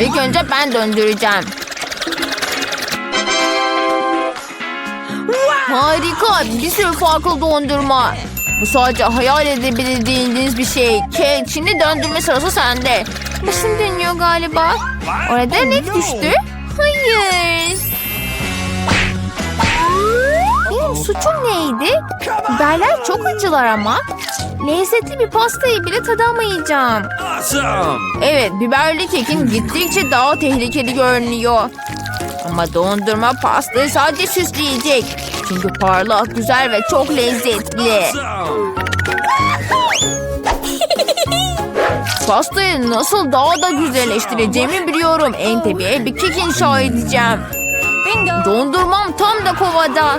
İlk önce ben döndüreceğim. Harika. Bir sürü farklı dondurma. Bu sadece hayal edebildiğiniz bir şey. Kate şimdi döndürme sırası sende. Başım dönüyor galiba. Orada ne düştü? Hayır. Suçum neydi? Biberler çok acılar ama. Lezzetli bir pastayı bile tadamayacağım. Evet, biberli kekin gittikçe daha tehlikeli görünüyor. Ama dondurma pastayı sadece süsleyecek. Çünkü parlak, güzel ve çok lezzetli. Pastayı nasıl daha da güzelleştireceğimi biliyorum. En tepeye bir kek inşa edeceğim. Dondurmam tam da kovada.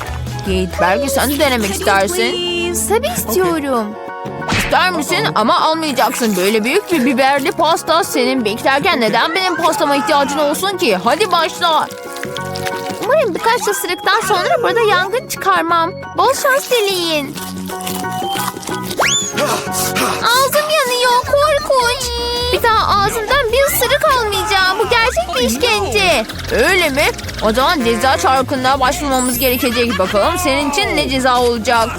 Kate belki sen de denemek istersin. Tabii istiyorum. İster misin ama almayacaksın. Böyle büyük bir biberli pasta senin beklerken neden benim pastama ihtiyacın olsun ki? Hadi başla. Umarım birkaç ısırıktan sonra burada yangın çıkarmam. Bol şans dileyin. Ağzım yanıyor korkunç. Bir daha ağzımdan bir ısırık almayacağım. Bu gerçek bir işkence. Öyle mi? O zaman ceza çarkına başvurmamız gerekecek. Bakalım senin için ne ceza olacak?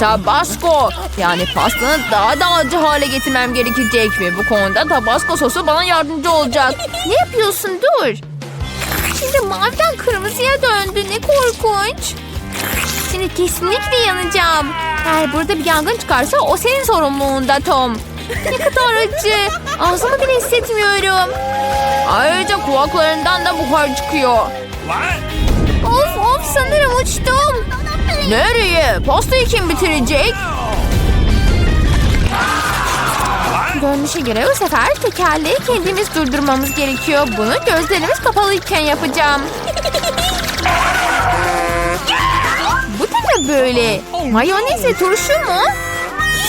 Tabasco. Yani pastanı daha da acı hale getirmem gerekecek. Ve bu konuda tabasco sosu bana yardımcı olacak. Ne yapıyorsun? Dur. Şimdi maviden kırmızıya döndü. Ne korkunç. Şimdi kesinlikle yanacağım. Eğer burada bir yangın çıkarsa o senin sorumluluğunda Tom. Ne kadar acı. Ağzımı bile hissetmiyorum. Ayrıca kulaklarından da buhar çıkıyor. Of of sanırım uçtum. Nereye? Pastayı kim bitirecek? Görünüşe göre bu sefer tekerleği kendimiz durdurmamız gerekiyor. Bunu gözlerimiz kapalıyken yapacağım. Bu da böyle? Mayonez ve turşu mu?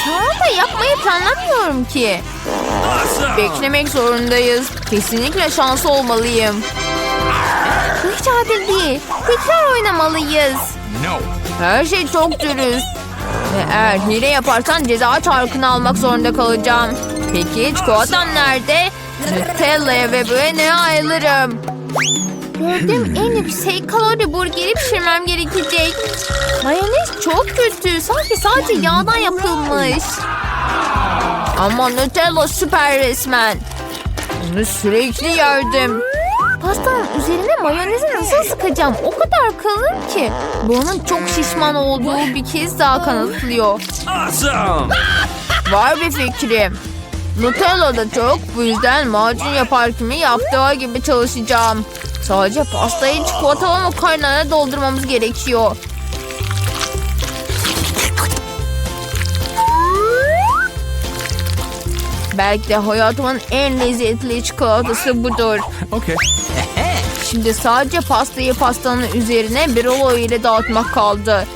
Salata yapmayı planlamıyorum ki. Beklemek zorundayız. Kesinlikle şanslı olmalıyım. Bu hiç adil değil. Tekrar oynamalıyız. No. Her şey çok dürüst. Ve eğer hile yaparsan ceza çarkını almak zorunda kalacağım. Peki çikolatam nerede? Nutella'ya ve böyle ayrılırım. Gördüğüm en yüksek kalori burgeri pişirmem gerekecek. Mayonez çok kötü. Sanki sadece yağdan yapılmış. Ama Nutella süper resmen. Onu sürekli yerdim. Pastanın üzerine mayonezi nasıl sıkacağım? O kadar kalın ki. Bunun çok şişman olduğu bir kez daha kanıtlıyor. Awesome! Var bir fikrim. Nutella da çok. Bu yüzden macun yapar kimi yaptığı gibi çalışacağım. Sadece pastayı çikolatalı makarnaya doldurmamız gerekiyor. Belki de hayatımın en lezzetli çikolatası budur. Okay. Şimdi sadece pastayı pastanın üzerine bir rulo ile dağıtmak kaldı.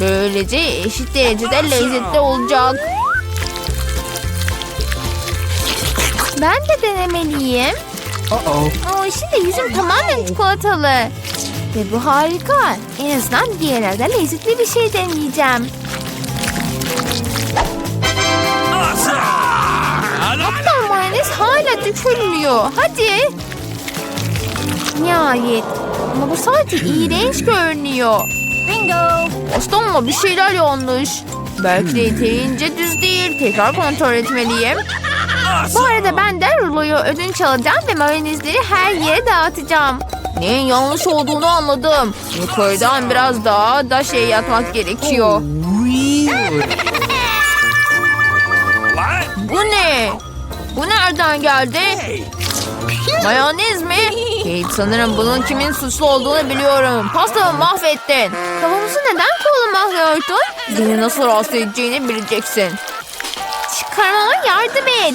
Böylece eşit derecede lezzetli olacak. Ben de denemeliyim. Uh-oh. Aa, şimdi yüzüm tamamen çikolatalı. Ve bu harika. En azından diğerlerde lezzetli bir şey deneyeceğim. Hatta mayonez hala dökülmüyor. Hadi. Nihayet. Ama bu sadece iğrenç görünüyor. Bingo. Pastamla bir şeyler yanlış. Belki de yeterince düz değil. Tekrar kontrol etmeliyim. Bu arada ben de ruloyu ödünç alacağım ve mayonezleri her yere dağıtacağım. Neyin yanlış olduğunu anladım. Yukarıdan biraz daha da şey yapmak gerekiyor. Bu ne? Bu nereden geldi? Mayonez mi? Kate sanırım bunun kimin suçlu olduğunu biliyorum. Pastamı mahvettin. Kavanozu neden kullanmıyordun? Beni nasıl rahatsız edeceğini bileceksin. Çıkarmama yardım et.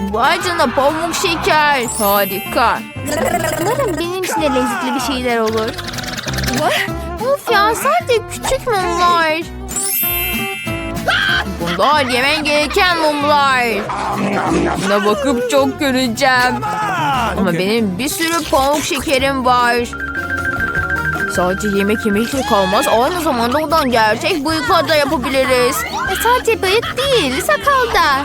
Vay canına pamuk şeker. Harika. Umarım benim için de lezzetli bir şeyler olur. Of ya sadece küçük mumlar. Bunlar yemen gereken mumlar. Buna bakıp çok göreceğim. Ama benim bir sürü pamuk şekerim var. Sadece yemek yemekle kalmaz. Aynı zamanda ondan gerçek bıyıklar da yapabiliriz. E sadece bıyık değil, sakal da.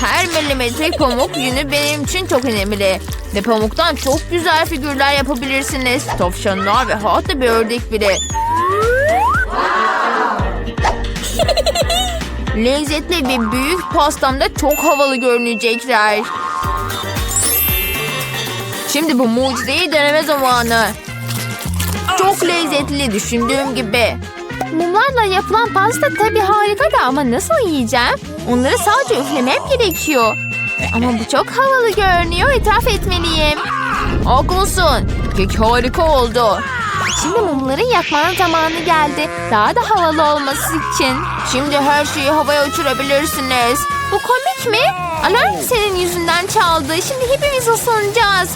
Her milimetrik pamuk yünü benim için çok önemli. Ve pamuktan çok güzel figürler yapabilirsiniz. Tavşanlar ve hatta bir ördek bile. Lezzetli bir büyük pastamda çok havalı görünecekler. Şimdi bu mucizeyi deneme zamanı. Çok lezzetli düşündüğüm gibi. Mumlarla yapılan pasta tabii harika da ama nasıl yiyeceğim? Onları sadece üflemem gerekiyor. Ama bu çok havalı görünüyor. İtiraf etmeliyim. Haklısın. Kek harika oldu. Şimdi mumları yakmanın zamanı geldi. Daha da havalı olması için. Şimdi her şeyi havaya uçurabilirsiniz. Bu komik mi? Alarm senin yüzünden çaldı. Şimdi hepimiz ısınacağız.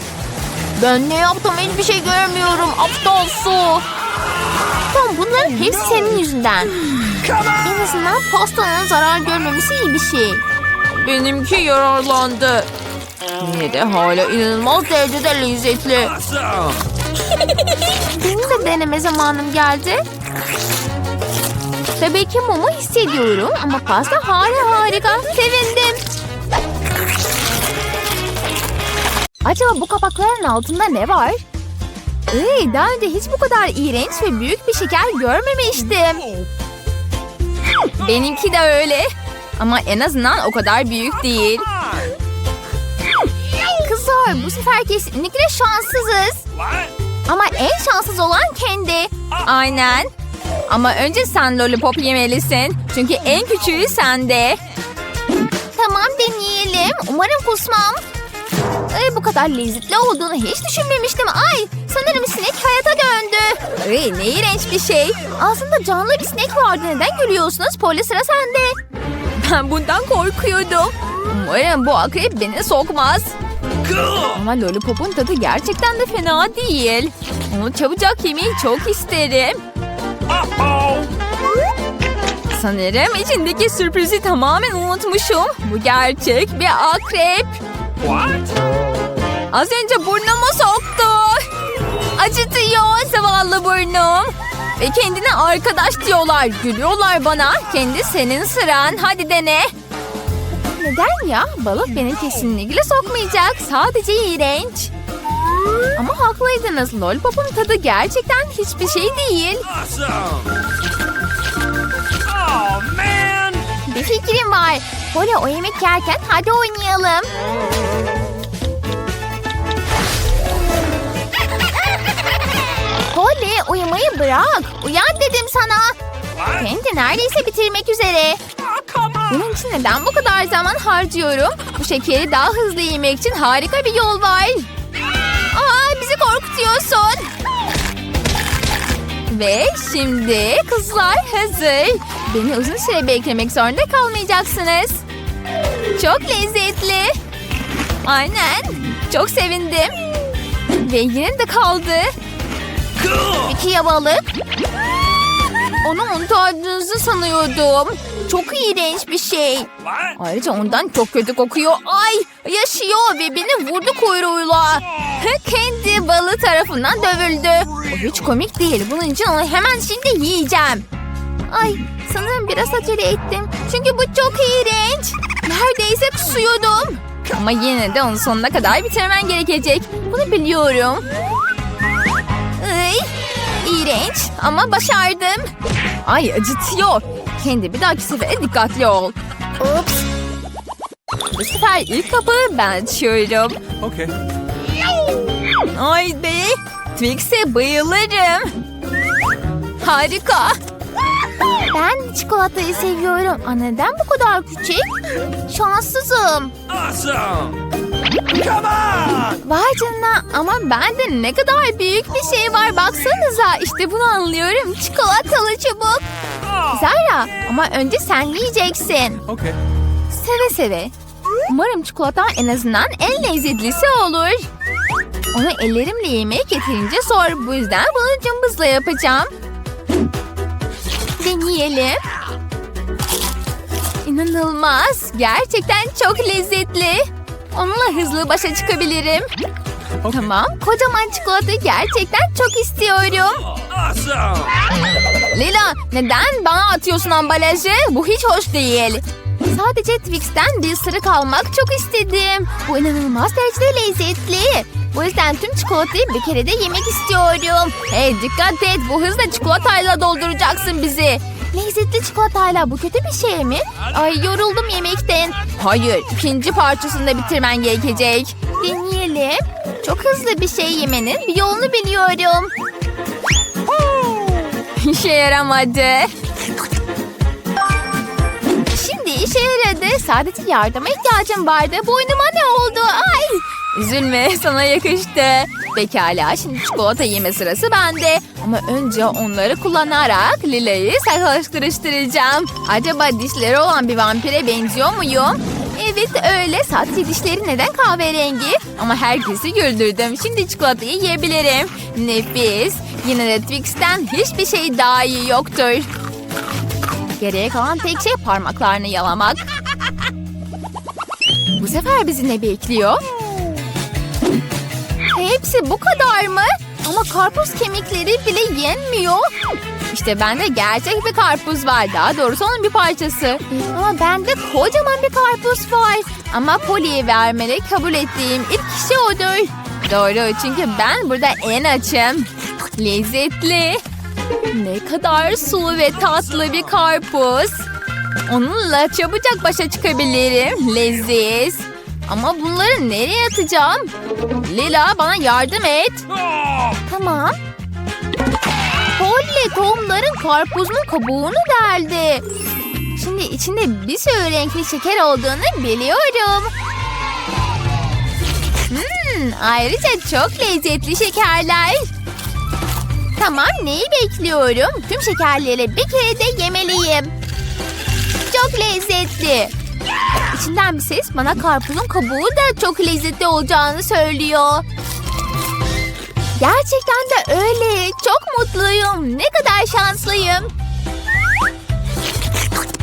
Ben ne yaptım hiçbir şey görmüyorum. Aptal su. Tamam bunların hepsi senin yüzünden. En azından pastanın zarar görmemesi iyi bir şey. Benimki yararlandı. Yine de hala inanılmaz derecede lezzetli. Benim de deneme zamanım geldi. Tabii ki mumu hissediyorum ama pasta hala harika. Sevindim. Acaba bu kapakların altında ne var? Ee, daha önce hiç bu kadar iğrenç ve büyük bir şeker görmemiştim. Benimki de öyle. Ama en azından o kadar büyük değil. Kızlar bu sefer kesinlikle şanssızız. Ama en şanssız olan kendi. Aynen. Ama önce sen lollipop yemelisin. Çünkü en küçüğü sende. Tamam deneyelim. Umarım kusmam. Ay, bu kadar lezzetli olduğunu hiç düşünmemiştim. Ay sanırım sinek hayata döndü. Ay, ne iğrenç bir şey. Aslında canlı bir sinek vardı. Neden gülüyorsunuz? Polis sıra sende. Ben bundan korkuyordum. Umarım bu akrep beni sokmaz. Ama lollipopun tadı gerçekten de fena değil. Onu çabucak yemeyi çok isterim. Sanırım içindeki sürprizi tamamen unutmuşum. Bu gerçek bir akrep. What? Az önce burnumu soktu. Acıtıyor zavallı burnum. Ve kendine arkadaş diyorlar. Gülüyorlar bana. Kendi senin sıran. Hadi dene. Neden ya? Balık beni kesinlikle sokmayacak. Sadece iğrenç. Ama haklıydınız. Lollipop'un tadı gerçekten hiçbir şey değil. Bir fikrim var. Polly o yemek yerken hadi oynayalım. Bırak. Uyan dedim sana. Kendi neredeyse bitirmek üzere. Bunun için neden bu kadar zaman harcıyorum? Bu şekeri daha hızlı yemek için harika bir yol var. Aa, bizi korkutuyorsun. Ve şimdi kızlar hazır. Beni uzun süre beklemek zorunda kalmayacaksınız. Çok lezzetli. Aynen. Çok sevindim. Ve yine de kaldı. Peki ya balık? Onu unuttardığınızı sanıyordum. Çok iğrenç bir şey. Ayrıca ondan çok kötü kokuyor. Ay yaşıyor ve beni vurdu kuyruğuyla. Kendi balığı tarafından dövüldü. O hiç komik değil. Bunun için onu hemen şimdi yiyeceğim. Ay sanırım biraz acele ettim. Çünkü bu çok iğrenç. Neredeyse kusuyordum. Ama yine de onu sonuna kadar bitirmen gerekecek. Bunu biliyorum. İğrenç ama başardım. Ay acıtıyor. Kendi bir dahaki sefere dikkatli ol. Ups. Bu sefer ilk kapıyı ben açıyorum. Okay. Ay be. Twix'e bayılırım. Harika. Ben çikolatayı seviyorum. Aa, neden bu kadar küçük? Şanssızım. Awesome. Come on. Vay canına ama bende ne kadar büyük bir şey var baksanıza. İşte bunu anlıyorum. Çikolatalı çubuk. Oh. Zara ama önce sen yiyeceksin. Okay. Seve seve. Umarım çikolata en azından en lezzetlisi olur. Onu ellerimle yemek yeterince zor. Bu yüzden bunu cımbızla yapacağım. Deneyelim. İnanılmaz. Gerçekten çok lezzetli. Onunla hızlı başa çıkabilirim. Tamam. Kocaman çikolatayı gerçekten çok istiyorum. Awesome. Lila neden bana atıyorsun ambalajı? Bu hiç hoş değil. Sadece Twix'ten bir ısırık almak çok istedim. Bu inanılmaz derecede lezzetli. Bu yüzden tüm çikolatayı bir kere de yemek istiyorum. Hey dikkat et bu hızla çikolatayla dolduracaksın bizi. Lezzetli çikolatayla bu kötü bir şey mi? Ay yoruldum yemekten. Hayır ikinci parçasını da bitirmen gerekecek. Deneyelim. Çok hızlı bir şey yemenin bir yolunu biliyorum. İşe yaramadı. Şimdi işe yaradı. Sadece yardıma ihtiyacım vardı. Boynuma ne oldu? Ay! Üzülme sana yakıştı. Pekala şimdi çikolata yeme sırası bende. Ama önce onları kullanarak Lila'yı saklaştırıştıracağım. Acaba dişleri olan bir vampire benziyor muyum? Evet öyle. Sadece dişleri neden kahverengi? Ama herkesi güldürdüm. Şimdi çikolatayı yiyebilirim. Nefis. Yine de Twix'ten hiçbir şey daha iyi yoktur. Geriye kalan tek şey parmaklarını yalamak. Bu sefer bizi ne bekliyor? Hepsi bu kadar mı? Ama karpuz kemikleri bile yenmiyor. İşte bende gerçek bir karpuz var. Daha doğrusu onun bir parçası. Ama bende kocaman bir karpuz var. Ama Poli'ye vermeli kabul ettiğim ilk kişi odur. Doğru çünkü ben burada en açım. Lezzetli. Ne kadar sulu ve tatlı bir karpuz. Onunla çabucak başa çıkabilirim. Leziz. Ama bunları nereye atacağım? Lila bana yardım et. Tamam. Polly tohumların karpuzun kabuğunu deldi. Şimdi içinde bir sürü renkli şeker olduğunu biliyorum. Hmm, ayrıca çok lezzetli şekerler. Tamam neyi bekliyorum? Tüm şekerleri bir kere de yemeliyim. Çok lezzetli. İçinden bir ses bana karpuzun kabuğu da çok lezzetli olacağını söylüyor. Gerçekten de öyle. Çok mutluyum. Ne kadar şanslıyım.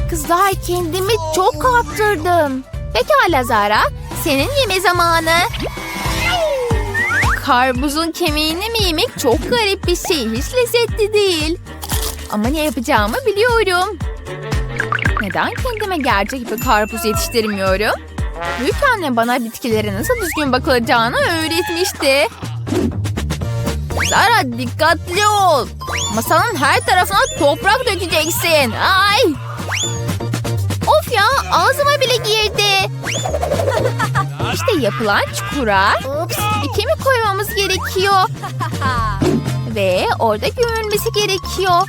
Kızlar kendimi çok kaptırdım. Pekala Zara. Senin yeme zamanı. Karpuzun kemiğini mi yemek çok garip bir şey. Hiç lezzetli değil. Ama ne yapacağımı biliyorum. Neden kendime gerçek bir karpuz yetiştirmiyorum? Büyük anne bana bitkilere nasıl düzgün bakılacağını öğretmişti. Zara dikkatli ol. Masanın her tarafına toprak dökeceksin. Ay. Of ya ağzıma bile girdi. İşte yapılan çukura bir kemik koymamız gerekiyor. Ve orada gömülmesi gerekiyor.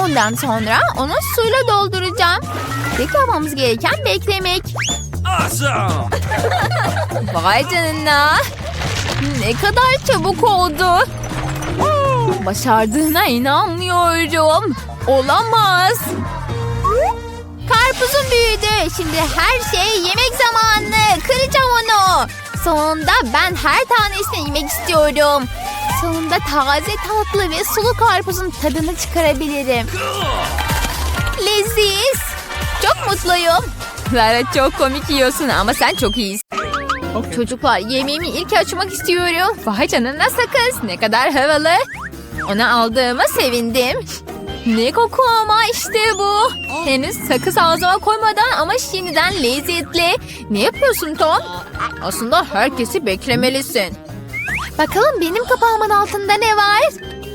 Ondan sonra onu suyla dolduracağım. Tek yapmamız gereken beklemek. Awesome. Vay canına. Ne kadar çabuk oldu. Başardığına inanmıyorum. Olamaz. Karpuzum büyüdü. Şimdi her şey yemek zamanı. Kıracağım onu. Sonunda ben her tanesini yemek istiyorum. Sonunda taze tatlı ve sulu karpuzun tadını çıkarabilirim. Leziz. Çok mutluyum. Lara çok komik yiyorsun ama sen çok iyisin. Çocuklar yemeğimi ilk açmak istiyorum. Vay canına sakız. Ne kadar havalı. Onu aldığıma sevindim. Ne koku ama işte bu. Henüz sakız ağzıma koymadan ama şimdiden lezzetli. Ne yapıyorsun Tom? Aslında herkesi beklemelisin. Bakalım benim kapağımın altında ne var?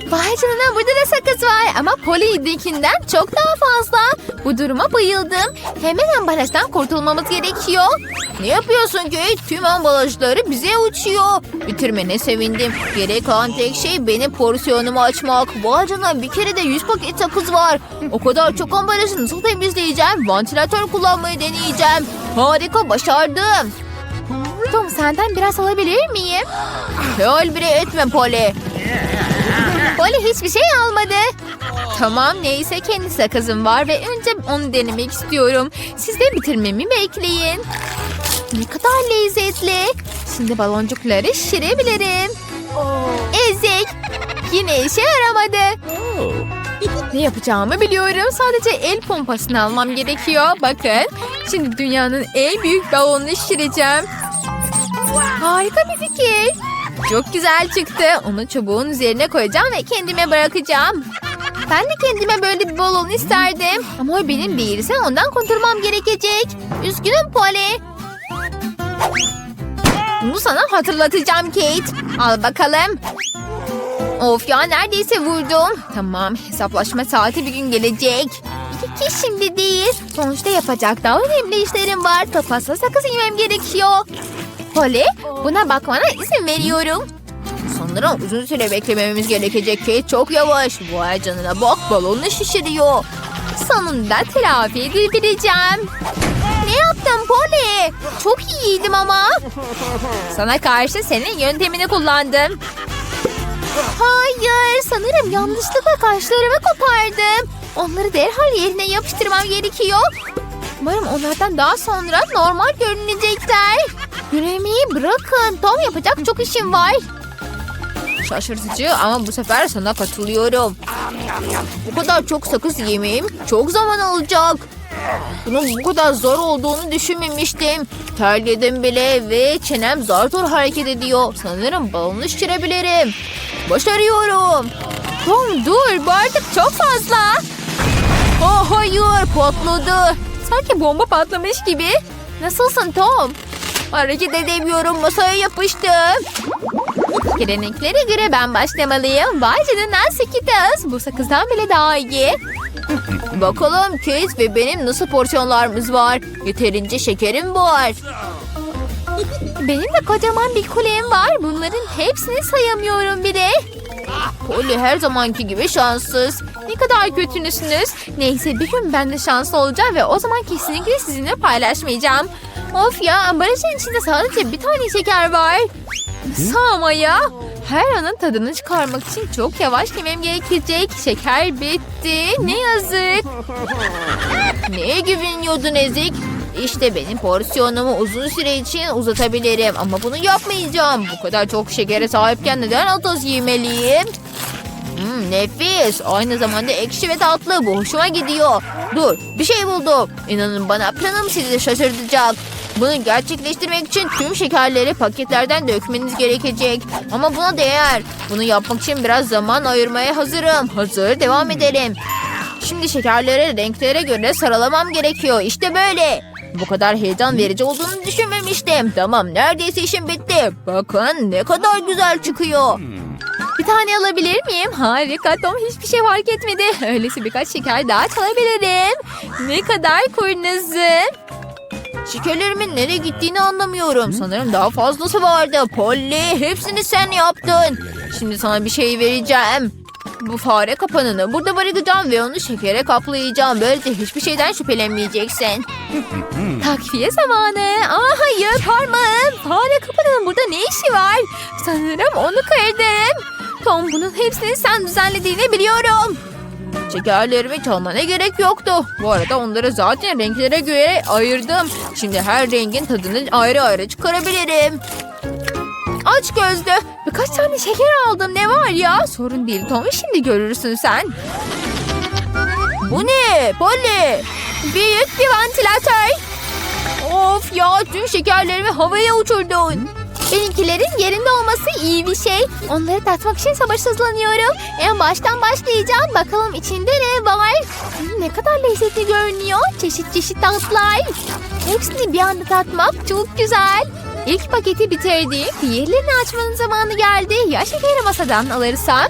Vay canına burada da sakız var ama Polly'dekinden çok daha fazla. Bu duruma bayıldım. Hemen ambalajdan kurtulmamız gerekiyor. Ne yapıyorsun Kate? Tüm ambalajları bize uçuyor. Bitirmene sevindim. Gerek kalan tek şey benim porsiyonumu açmak. Vay canına bir kere de 100 paket sakız var. O kadar çok ambalajı nasıl temizleyeceğim? Vantilatör kullanmayı deneyeceğim. Harika başardım. Tom senden biraz alabilir miyim? Hayal bile etme Polly. Polly hiçbir şey almadı. Tamam neyse kendi sakızım var ve önce onu denemek istiyorum. Siz de bitirmemi bekleyin. Ne kadar lezzetli. Şimdi baloncukları şişirebilirim. Ezik. Yine işe yaramadı. Ne yapacağımı biliyorum. Sadece el pompasını almam gerekiyor. Bakın. Şimdi dünyanın en büyük balonunu şişireceğim. Harika bir fikir. Çok güzel çıktı. Onu çubuğun üzerine koyacağım ve kendime bırakacağım. Ben de kendime böyle bir balon isterdim. Ama o benim değilse ondan kurtulmam gerekecek. Üzgünüm Polly. Bunu sana hatırlatacağım Kate. Al bakalım. Of ya neredeyse vurdum. Tamam hesaplaşma saati bir gün gelecek. Ki şimdi değil. Sonuçta yapacak daha önemli işlerim var. Topasla sakız yemem gerekiyor. Polly buna bakmana izin veriyorum. Sanırım uzun süre beklememiz gerekecek Kate çok yavaş. Vay canına bak balonu şişiriyor. Sonunda telafi edebileceğim. Ne yaptın Polly? Çok iyiydim ama. Sana karşı senin yöntemini kullandım. Hayır sanırım yanlışlıkla kaşlarımı kopardım. Onları derhal yerine yapıştırmam gerekiyor. Umarım onlardan daha sonra normal görünecekler. Yüreğimi bırakın. Tom yapacak çok işim var. Şaşırtıcı ama bu sefer sana katılıyorum. Bu kadar çok sakız yemeyim çok zaman alacak. Bunun bu kadar zor olduğunu düşünmemiştim. Terledim bile ve çenem zar zor hareket ediyor. Sanırım balonu şişirebilirim. Başarıyorum. Tom dur bu artık çok fazla. Oh hayır patladı. Sanki bomba patlamış gibi. Nasılsın Tom? Hareket edemiyorum masaya yapıştım. Geleneklere göre ben başlamalıyım. Vay canına sekiz. Bu sakızdan bile daha iyi. Bakalım Kate ve benim nasıl porsiyonlarımız var. Yeterince şekerim var. Benim de kocaman bir kulem var. Bunların hepsini sayamıyorum bile. Polly her zamanki gibi şanssız. Ne kadar kötünüsünüz. Neyse bir gün ben de şanslı olacağım ve o zaman kesinlikle sizinle paylaşmayacağım. Of ya ambalajın içinde sadece bir tane şeker var. Nasıl ama ya? Her anın tadını çıkarmak için çok yavaş yemem gerekecek. Şeker bitti. Ne yazık. Neye güveniyordun Ezik? İşte benim porsiyonumu uzun süre için uzatabilirim. Ama bunu yapmayacağım. Bu kadar çok şekere sahipken neden atos yemeliyim? Hmm, nefis. Aynı zamanda ekşi ve tatlı. Bu hoşuma gidiyor. Dur bir şey buldum. İnanın bana planım sizi şaşırtacak. Bunu gerçekleştirmek için tüm şekerleri paketlerden dökmeniz gerekecek. Ama buna değer. Bunu yapmak için biraz zaman ayırmaya hazırım. Hazır devam edelim. Şimdi şekerleri renklere göre sıralamam gerekiyor. İşte böyle. Bu kadar heyecan verici olduğunu düşünmemiştim. Tamam neredeyse işim bitti. Bakın ne kadar güzel çıkıyor. Bir tane alabilir miyim? Harika Tom hiçbir şey fark etmedi. Öyleyse birkaç şeker daha çalabilirim. Ne kadar kurnazım. Şekerlerimin nereye gittiğini anlamıyorum. Sanırım daha fazlası vardı. Polly hepsini sen yaptın. Şimdi sana bir şey vereceğim. Bu fare kapanını burada bırakacağım ve onu şekere kaplayacağım. Böylece hiçbir şeyden şüphelenmeyeceksin. Takviye zamanı. Aa hayır parmağım. Fare kapanının burada ne işi var? Sanırım onu kırdım. Tom bunun hepsini sen düzenlediğini biliyorum. Şekerlerimi çalmana gerek yoktu. Bu arada onları zaten renklere göre ayırdım. Şimdi her rengin tadını ayrı ayrı çıkarabilirim. Aç gözlü. Birkaç tane şeker aldım. Ne var ya? Sorun değil Tom. Şimdi görürsün sen. Bu ne? Polly. Büyük bir vantilatör. Of ya tüm şekerlerimi havaya uçurdun. Benimkilerin yerinde olması iyi bir şey. Onları tatmak için sabırsızlanıyorum. En baştan başlayacağım. Bakalım içinde ne var? Hmm, ne kadar lezzetli görünüyor. Çeşit çeşit tatlar. Hepsini bir anda tatmak çok güzel. İlk paketi bitirdik. Diğerlerini açmanın zamanı geldi. Ya şekeri masadan alırsam?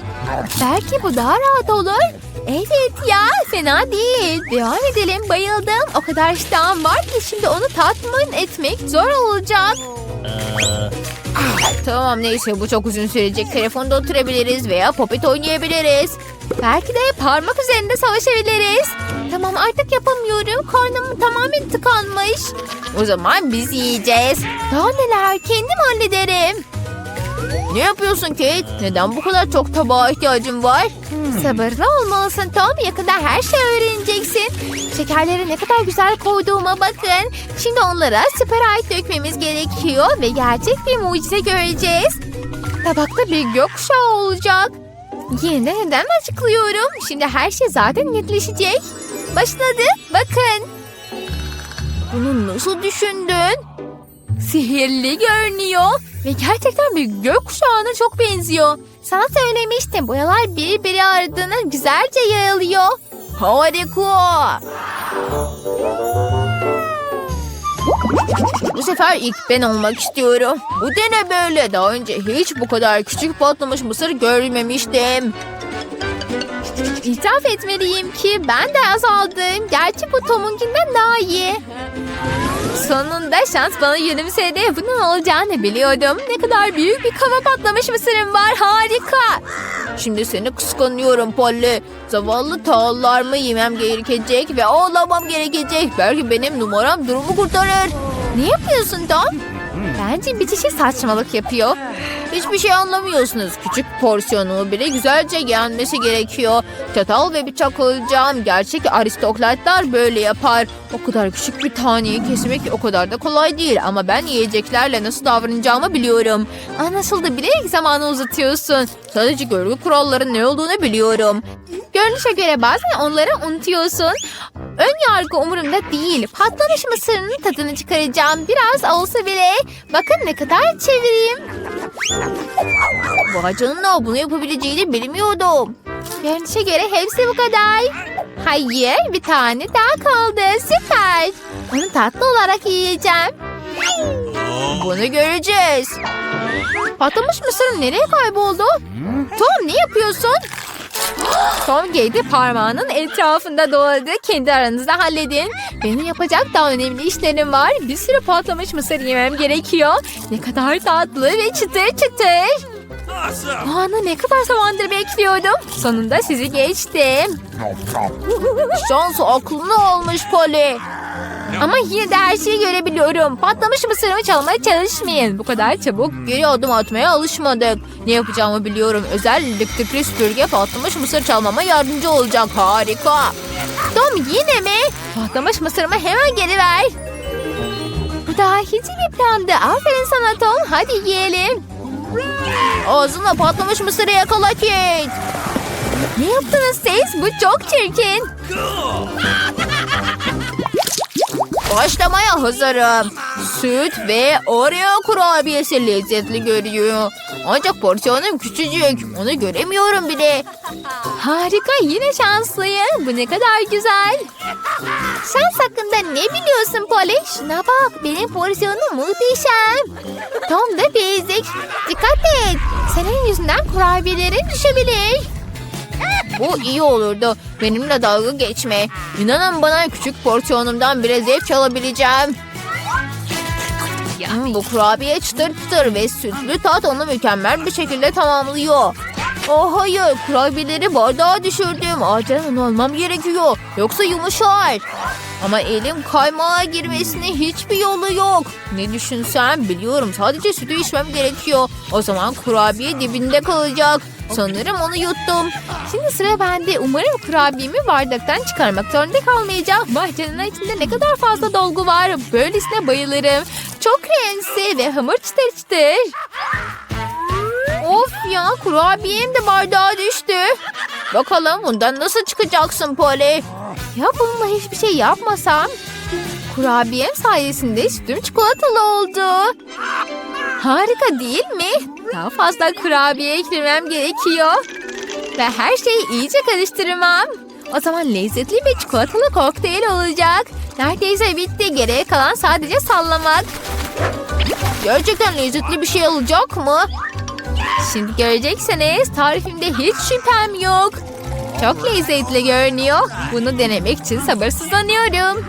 Belki bu daha rahat olur. Evet ya fena değil. Devam edelim bayıldım. O kadar iştahım var ki şimdi onu tatmin etmek zor olacak. Tamam neyse bu çok uzun sürecek. Telefonda oturabiliriz veya popet oynayabiliriz. Belki de parmak üzerinde savaşabiliriz. Tamam artık yapamıyorum. Karnım tamamen tıkanmış. O zaman biz yiyeceğiz. Daha neler kendim hallederim. Ne yapıyorsun Kate? Neden bu kadar çok tabağa ihtiyacın var? Sabırlı olmalısın Tom. Yakında her şeyi öğreneceksin. Şekerleri ne kadar güzel koyduğuma bakın. Şimdi onlara Sprite dökmemiz gerekiyor ve gerçek bir mucize göreceğiz. Tabakta bir gökkuşağı olacak. Yine neden açıklıyorum? Şimdi her şey zaten netleşecek. Başladı. Bakın. Bunu nasıl düşündün? Sihirli görünüyor. Ve gerçekten bir gökkuşağına çok benziyor. Sana söylemiştim. Boyalar birbiri ardına güzelce yayılıyor. Harika. Bu sefer ilk ben olmak istiyorum. Bu da ne böyle? Daha önce hiç bu kadar küçük patlamış mısır görmemiştim. İtiraf etmeliyim ki ben de azaldım. Gerçi bu Tom'unkinden daha iyi. Sonunda şans bana gülümsedi. Bunun olacağını biliyordum. Ne kadar büyük bir kaba patlamış mısırım var. Harika. Şimdi seni kıskanıyorum Polly. Zavallı tağlarımı yemem gerekecek ve ağlamam gerekecek. Belki benim numaram durumu kurtarır. Ne yapıyorsun Tom? Bence bir kişi saçmalık yapıyor. Hiçbir şey anlamıyorsunuz. Küçük porsiyonu bile güzelce yenmesi gerekiyor. Çatal ve bıçak alacağım. Gerçek aristokratlar böyle yapar. O kadar küçük bir taneyi kesmek o kadar da kolay değil. Ama ben yiyeceklerle nasıl davranacağımı biliyorum. Anlaşıldı bilerek zamanı uzatıyorsun. Sadece görgü kuralların ne olduğunu biliyorum. Görünüşe göre bazen onları unutuyorsun. Ön yargı umurumda değil. Patlamış mısırının tadını çıkaracağım. Biraz olsa bile. Bakın ne kadar çevireyim. Vay canına bunu yapabileceğini bilmiyordum. Görünüşe göre hepsi bu kadar. Hayır bir tane daha kaldı. Süper. Onu tatlı olarak yiyeceğim. Bunu göreceğiz. Patlamış mısırın nereye kayboldu? Tom ne yapıyorsun? Tom Gate'i parmağının etrafında doladı. Kendi aranızda halledin. Benim yapacak daha önemli işlerim var. Bir sürü patlamış mısır yemem gerekiyor. Ne kadar tatlı ve çıtır çıtır. Bu anı ne kadar zamandır bekliyordum. Sonunda sizi geçtim. Şans aklını almış Polly. Ama yine de her şeyi görebiliyorum. Patlamış mısırımı çalmaya çalışmayın. Bu kadar çabuk geri adım atmaya alışmadık. Ne yapacağımı biliyorum. Özel elektrikli süpürge patlamış mısır çalmama yardımcı olacak. Harika. Tom yine mi? Patlamış mısırımı hemen geri ver. Bu daha hiç iyi bir plandı. Aferin sana Tom. Hadi yiyelim. Ağzına patlamış mısırı yakala Kate. Ne yaptınız siz? Bu çok çirkin. Başlamaya hazırım. Süt ve Oreo kurabiyesi lezzetli görünüyor. Ancak porsiyonum küçücük. Onu göremiyorum bile. Harika yine şanslıyım. Bu ne kadar güzel. Şans hakkında ne biliyorsun Polly? Şuna bak benim porsiyonum muhteşem. Tom da bezik. Dikkat et. Senin yüzünden kurabiyelerin düşebilir. Bu iyi olurdu. Benimle dalga geçme. İnanın bana küçük porsiyonumdan bile zevk alabileceğim. Hmm, bu kurabiye çıtır çıtır ve sütlü tat onu mükemmel bir şekilde tamamlıyor. Oh hayır kurabiyeleri bardağa düşürdüm. Acilen onu gerekiyor. Yoksa yumuşar. Ama elim kaymağa girmesine hiçbir yolu yok. Ne düşünsem biliyorum sadece sütü içmem gerekiyor. O zaman kurabiye dibinde kalacak. Sanırım onu yuttum. Şimdi sıra bende. Umarım kurabiyemi bardaktan çıkarmak zorunda kalmayacağım. Canına içinde ne kadar fazla dolgu var. Böylesine bayılırım. Çok rensi ve hamur çıtır çıtır. Of ya kurabiyem de bardağa düştü. Bakalım bundan nasıl çıkacaksın Polly? Ya bununla hiçbir şey yapmasam kurabiyem sayesinde sütüm çikolatalı oldu. Harika değil mi? Daha fazla kurabiye eklemem gerekiyor. Ve her şeyi iyice karıştırmam. O zaman lezzetli ve çikolatalı kokteyl olacak. Neredeyse bitti. Geriye kalan sadece sallamak. Gerçekten lezzetli bir şey olacak mı? Şimdi göreceksiniz tarifimde hiç şüphem yok. Çok lezzetli görünüyor. Bunu denemek için sabırsızlanıyorum.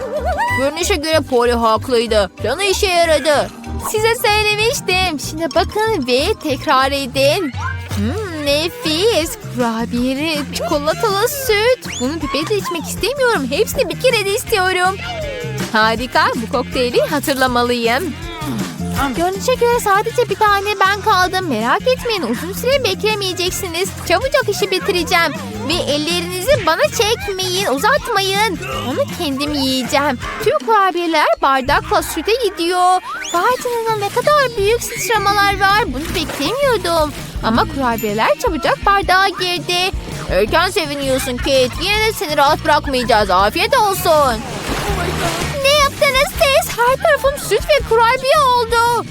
Görünüşe göre Polly haklıydı. Planı işe yaradı. Size söylemiştim. Şimdi bakın ve tekrar edin. Hmm, nefis. Kurabiyeli çikolatalı süt. Bunu pipetle içmek istemiyorum. Hepsini bir kere de istiyorum. Harika. Bu kokteyli hatırlamalıyım. Görünüşe göre sadece bir tane ben kaldım. Merak etmeyin uzun süre beklemeyeceksiniz. Çabucak işi bitireceğim. Ve ellerinizi bana çekmeyin, uzatmayın. Onu kendim yiyeceğim. Tüm kurabiyeler bardakla süte gidiyor. Vay ne kadar büyük sıçramalar var. Bunu beklemiyordum. Ama kurabiyeler çabucak bardağa girdi. Erken seviniyorsun Kate. Yine de seni rahat bırakmayacağız. Afiyet olsun. Siz? Her tarafım süt ve kurabiye oldu.